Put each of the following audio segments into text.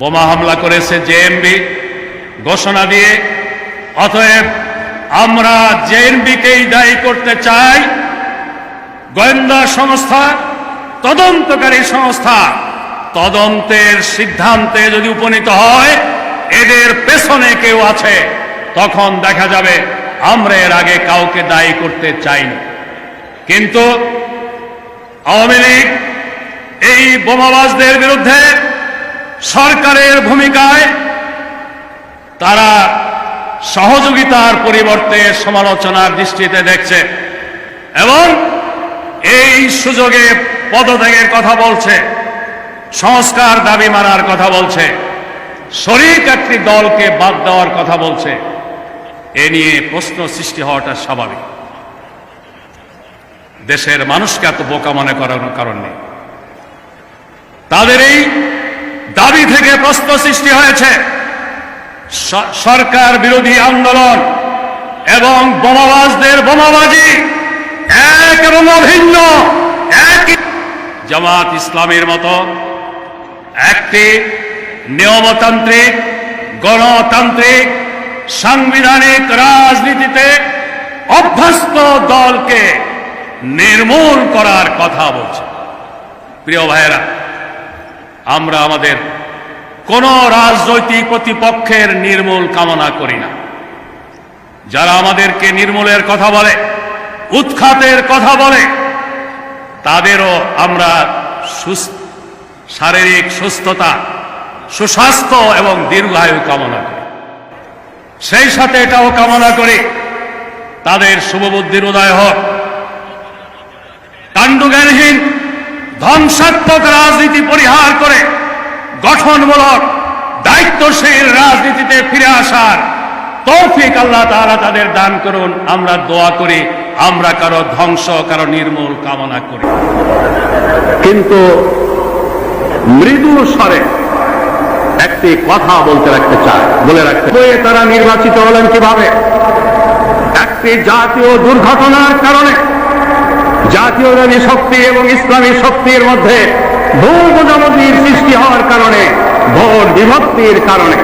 বোমা হামলা করেছে জেএমবি ঘোষণা দিয়ে, অতএব আমরা জেএমবিকেই দায়ী করতে চাই। গোয়েন্দা সংস্থা, তদন্তকারী সংস্থা, তদন্তের সিদ্ধান্তে যদি উপনীত হয়, এদের পেছনে কেউ আছে, তখন দেখা যাবে আমরা এর আগে কাউকে দায়ী করতে চাইনি। কিন্তু আওয়ামী লীগ এই বোমাবাজদের বিরুদ্ধে সরকারের ভূমিকায় তারা সহযোগিতার পরিবর্তে সমালোচনার দৃষ্টিতে দেখছে এবং এই সুযোগে পদত্যাগের কথা বলছে, সংস্কার দাবি মানার কথা বলছে, শরিক একটি দলকে বাদ দেওয়ার কথা বলছে। এ নিয়ে প্রশ্ন সৃষ্টি হওয়াটা স্বাভাবিক। দেশের মানুষকে এত বোকা মনে করার কারণ নেই। তাদের এই দাবি থেকে প্রশ্ন সৃষ্টি হয়েছে। সরকার বিরোধী আন্দোলন এবং বোমাবাজদের বোমাবাজি এক এবং অভিন্ন, এক জামাত ইসলামের মতো একটি নিয়মতান্ত্রিক, গণতান্ত্রিক, সাংবিধানিক রাজনীতিতে অভ্যস্ত দলকে নির্মূল করার কথা বলছে। প্রিয় ভাইয়েরা আমরা আমাদের কোন রাজনৈতিক প্রতিপক্ষের নির্মূল কামনা করি না। যারা আমাদেরকে নির্মূলের কথা বলে, উৎখাতের কথা বলে, তাদেরও আমরা শারীরিক সুস্থতা, সুস্বাস্থ্য এবং দীর্ঘায়ু কামনা করি। সেই সাথে এটাও কামনা করি, তাদের শুভবুদ্ধির উদয় হোক। কাণ্ডজ্ঞানহীন ধ্বংসাত্মক রাজনীতি পরিহার করে গঠনমূলক, দায়িত্বশীল রাজনীতিতে ফিরে আসার তৌফিক আল্লাহ তাআলা তাদের দান করুন। আমরা দোয়া করি, আমরা কারও ধ্বংস, কারও নির্মূল কামনা করি। কিন্তু মৃদু স্বরে একটি কথা বলতে রাখতে চায় বলে রাখতে তারা নির্বাচিত হলেন কীভাবে? একটি জাতীয় দুর্ঘটনার কারণে জাতীয়বাদী শক্তি এবং ইসলামী শক্তির মধ্যে ভুল বোঝাবুঝির সৃষ্টি হওয়ার কারণে, ভোট বিভক্তির কারণে।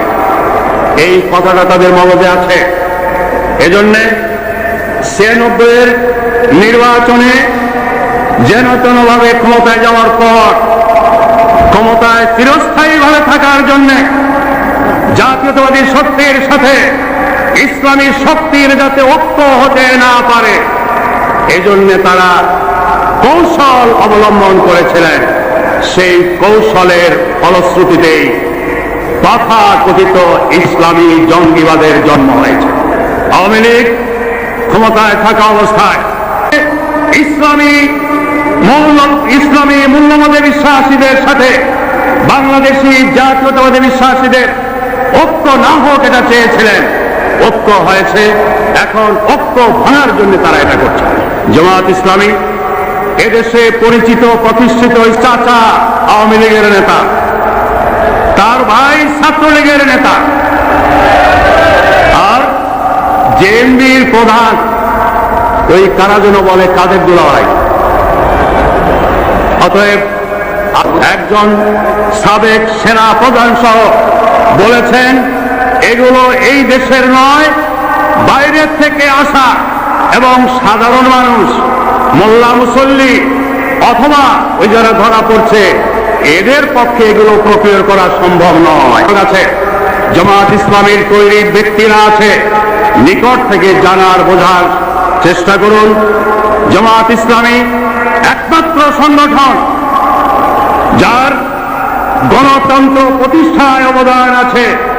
এই কথাটা তাদের মগজে আছে। এজন্যে ছিয়ানব্বইয়ের নির্বাচনে যেন তেনভাবে ক্ষমতায় যাওয়ার পর, ক্ষমতায় চিরস্থায়ীভাবে থাকার জন্য জাতীয়তাবাদী শক্তির সাথে ইসলামী শক্তির যাতে ঐক্য হতে না পারে এই জন্য তারা কৌশল অবলম্বন করেছিলেন। সেই কৌশলের ফলশ্রুতিতেই তথা কথিত ইসলামী জঙ্গিবাদের জন্ম হয়েছে। আওয়ামী লীগ ক্ষমতায় থাকা অবস্থায় ইসলামী মূল্য ইসলামী মূল্যবোধে বিশ্বাসীদের সাথে বাংলাদেশি জাতীয়তাবাদী বিশ্বাসীদের ঐক্য না হোক এটা চেয়েছিলেন ঐক্য হয়েছে। এখন ঐক্য ভাঙার জন্য তারা এটা করছে। জামাত ইসলামী, এদেশে পরিচিত, প্রতিষ্ঠিত চাচা আওয়ামী লীগের নেতা, তার ভাই ছাত্রলীগের নেতা, আর জেএমবির প্রধান, ওই কারা যেন বলে, কাদের দুলাভাই। অতএব একজন সাবেক সেনা প্রধান সহ বলেছেন এগুলো এই দেশের নয় বাইরের থেকে আসা এবং সাধারণ মানুষ, মোল্লা মুসল্লি অথবা ওই যারা ধরা পড়ছে, এদের পক্ষে এগুলো প্রক্রিয়া করা সম্ভব নয়। আছে, জামাত ইসলামের তৈরি ব্যক্তিরা আছে, নিকট থেকে জানার বোঝার চেষ্টা করুন। জামাত ইসলামী একমাত্র সংগঠন, যার গণতন্ত্র প্রতিষ্ঠায় অবদান আছে।